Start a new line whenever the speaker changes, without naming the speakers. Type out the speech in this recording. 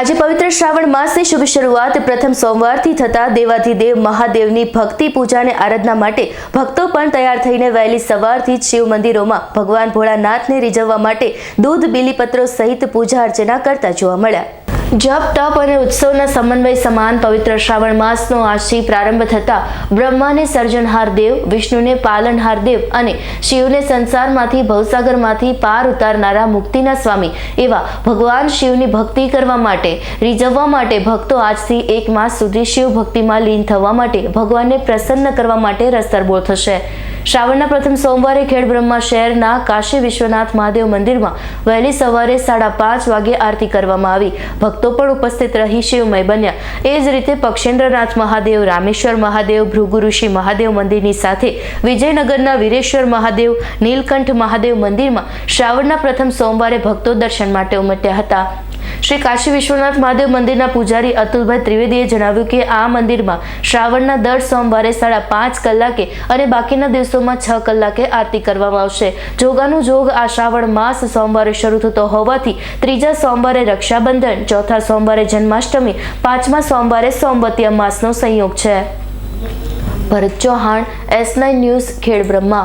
આજે પવિત્ર શ્રાવણ માસની શુભ શરૂઆત પ્રથમ સોમવારથી થતા દેવાધિદેવ મહાદેવની ભક્તિ પૂજા અને આરાધના માટે ભક્તો પણ તૈયાર થઈને વહેલી સવારથી જ શિવ મંદિરોમાં ભગવાન ભોળાનાથને રીઝવવા માટે દૂધ, બીલીપત્રો સહિત પૂજા અર્ચના કરતા જોવા મળ્યા. જપ, તપ અને ઉત્સવના સમન્વય સમાન પવિત્ર શ્રાવણ માસનો આજથી પ્રારંભ થતા બ્રહ્માને સર્જનહાર દેવ, વિષ્ણુને પાલનહાર દેવ અને શિવને સંસારમાંથી, ભવસાગરમાંથી પાર ઉતારનારા મુક્તિના સ્વામી એવા ભગવાન શિવની ભક્તિ કરવા માટે, રીઝવવા માટે ભક્તો આજથી એક માસ સુધી શિવ ભક્તિમાં લીન થવા માટે ભગવાનને પ્રસન્ન કરવા માટે રસ્તરબોળ થશે. શ્રાવણના પ્રથમ સોમવારે ખેડ બ્રહ્મા શહેરના કાશી વિશ્વનાથ મહાદેવ મંદિરમાં વહેલી સવારે સાડા પાંચ વાગે આરતી કરવામાં આવી. ભક્તો પણ ઉપસ્થિત રહી શિવમય બન્યા. એ જ રીતે પક્ષેન્દ્રનાથ મહાદેવ, રામેશ્વર મહાદેવ, ભૃગુઋષિ મહાદેવ મંદિરની સાથે વિજયનગરના વીરેશ્વર મહાદેવ, નીલકંઠ મહાદેવ મંદિરમાં શ્રાવણના પ્રથમ સોમવારે ભક્તો દર્શન માટે ઉમટ્યા હતા. શ્રી કાશી વિશ્વનાથ મહાદેવ મંદિરના પૂજારી અતુલભાઈ ત્રિવેદીએ જણાવ્યું કે આ મંદિરમાં શ્રાવણના દર સોમવારે સાડા પાંચ કલાકે અને બાકીના દિવસોમાં છ કલાકે આરતી કરવામાં આવશે. જોગાનું જોગ આ શ્રાવણ માસ સોમવારે શરૂ થતો હોવાથી ત્રીજા સોમવારે રક્ષાબંધન, ચોથા સોમવારે જન્માષ્ટમી, પાંચમા સોમવારે સોમવતી માસનો સંયોગ છે. Bharat Chauhan, S nine news Khed Brahma